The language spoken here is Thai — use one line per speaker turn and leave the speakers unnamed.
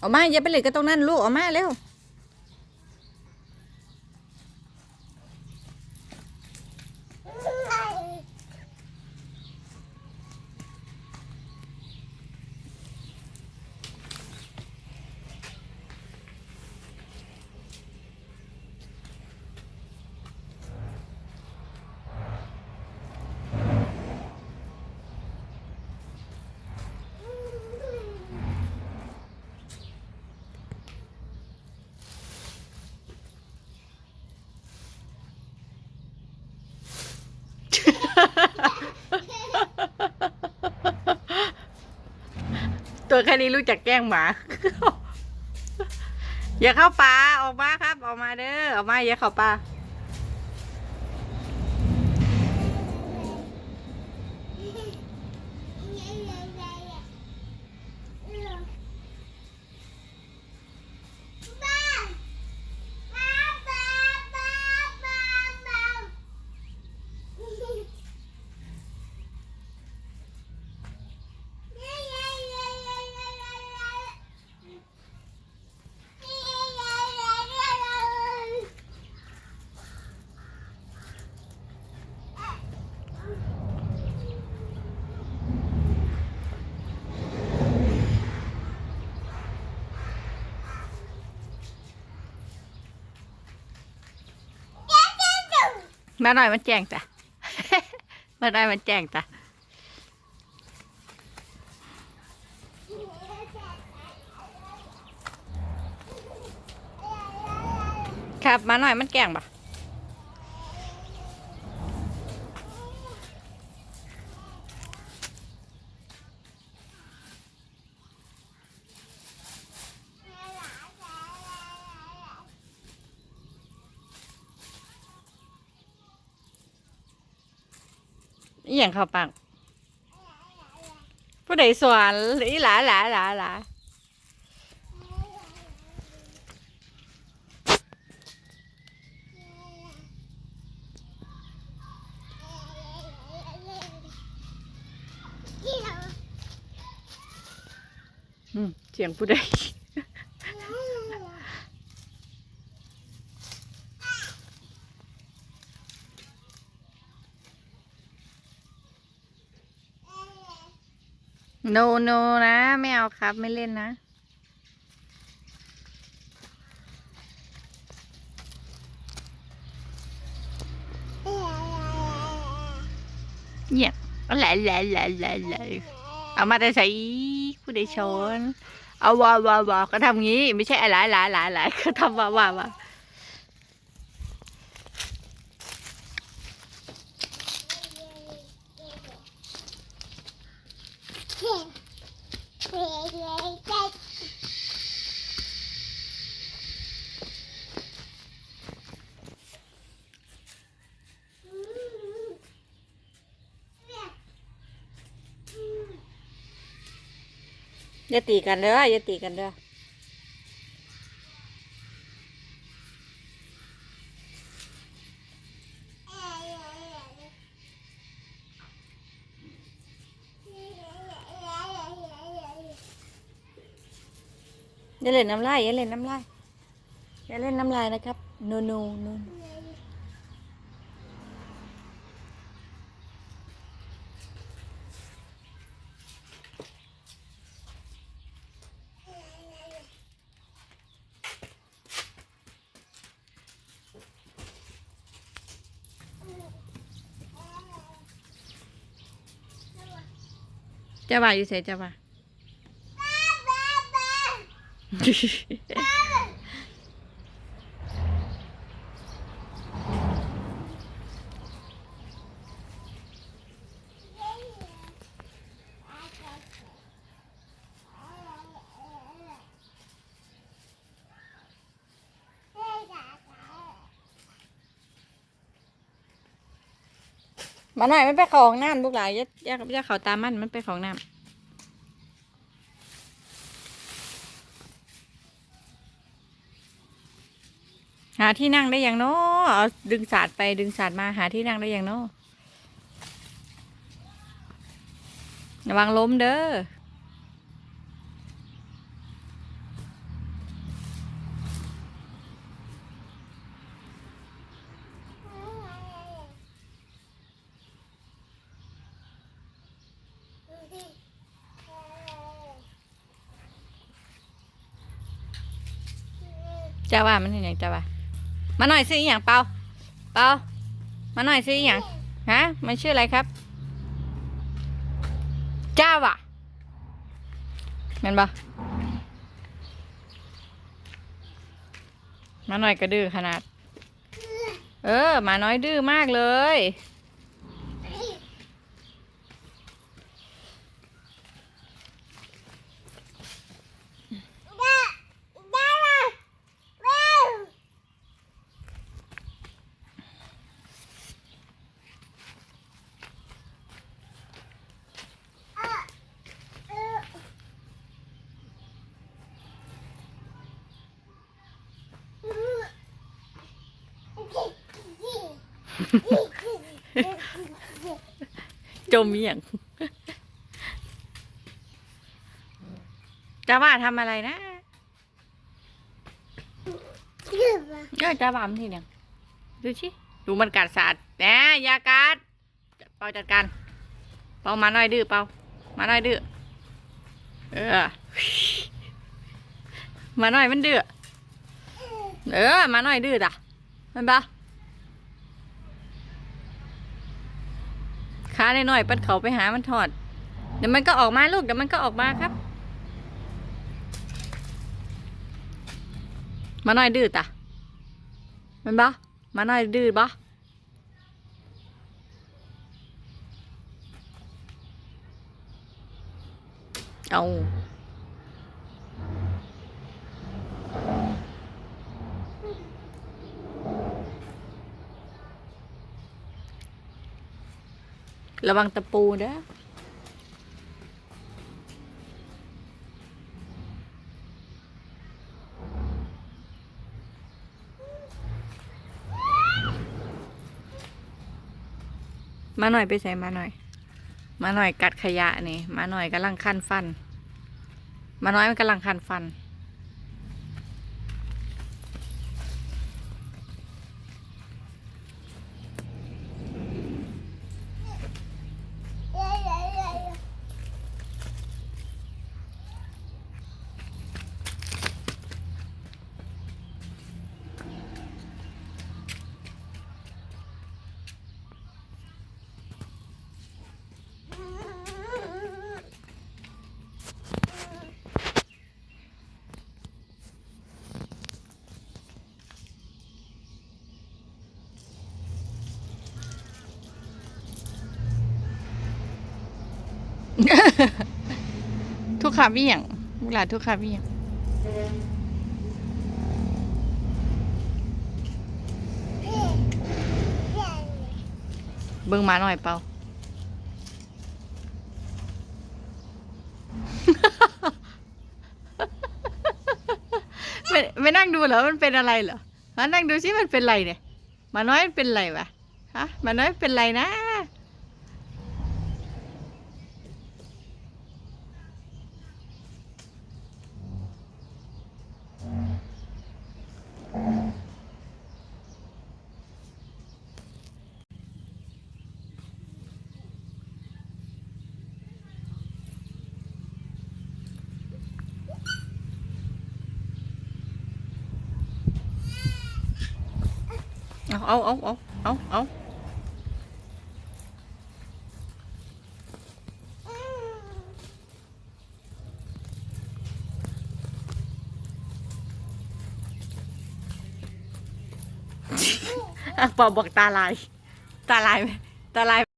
ออกมาอย่าไปเลยก็ตรงนั้นลูกออกมาเร็ว ตัว แค่นี้รู้จักแกล้งหมา อย่าเข้าป่าออกมาครับ ออกมาเด้อออกมาอย่าเข้าป่า มาหน่อยมันแจ้งจ้ะ มาหน่อยมันแจ้งจ้ะครับมาหน่อยมันแก่งปะ อหย่างเข้าปังผู้ใดสอนอีหลาหลาหลาหลาอืมเสียงผู้ใด โนโนนะไม่เอาครับไม่เล่นนะเงียแหละแหละแหละแหละแหละเอามาแต่ใส่ผู้ใดชน เอาวาวาวาก็ทำงี้ ไม่ใช่อะไรหลายหลายหลายก็ทำวาวาวา อย่าตีกันเด้ออย่าตีกันเด้ออย่าเล่นน้ำลายอย่าเล่นน้ำลายอย่าเล่นน้ำลายนะครับ โนโนโน จะว่าอยู่เสจะว่า มาหน่อยมันไปเของน้ำลูกหลายอย่าอย่าอย่าเขาตามมันมันไปเของน้ำหาที่นั่งได้ยังเนาะเอาดึงสาดไปดึงสาดมาหาที่นั่งได้ยังเนาะระวังล้มเด้อ จ้าว่ามันเป็นยังจ้าว่ามาหน่อยซื้ออย่างเปล่าเปล่ามาหน่อยซื้ออย่างฮะมันชื่ออะไรครับจ้าว่ะแม่นปะมาหน่อยก็ดื้อขนาด เออมาน้อยดื้อมากเลย จมเมียงจ้าว่าทำอะไรนะเออจ้าว่ามันทีเนี่ยดูชิดูมันกัดสัตว์แหนอยากัดเปาจัดการเปามาหน่อยดื้อเปามาหน่อยดื้อเออ มาหน่อยมันดื้อเออ มาหน่อยดื้อจ้ะมันปะ ขาหน่อยๆปัดเขาไปหามันถอด เดี๋ยวมันก็ออกมาลูกเดี๋ยวมันก็ออกมาครับ มาหน่อยดื้อตะมันบะมาหน่อยดื้อบะเอา ระวังตะปูเด้อมาหน่อยไปใส่มาหน่อย มาหน่อยกัดขยะนี่ มาหน่อยกำลังคันฟัน มาน้อยมันกำลังคันฟัน ทุก ขาเบี่ยงลูกหลานทุกขาเบี่ยงเบิ่งมาหน่อยเปล่าไม่นั่งดูเหรอ มันเป็นอะไรเหรอมานั่งดูสิมันเป็นไรเนี่ย มาน้อยเป็นไรวะ ฮะ มาน้อยเป็นไรนะ เอาเอาเอาเอาเอาเอาอะปอบอกตาลาย ตาลายไหมตาลาย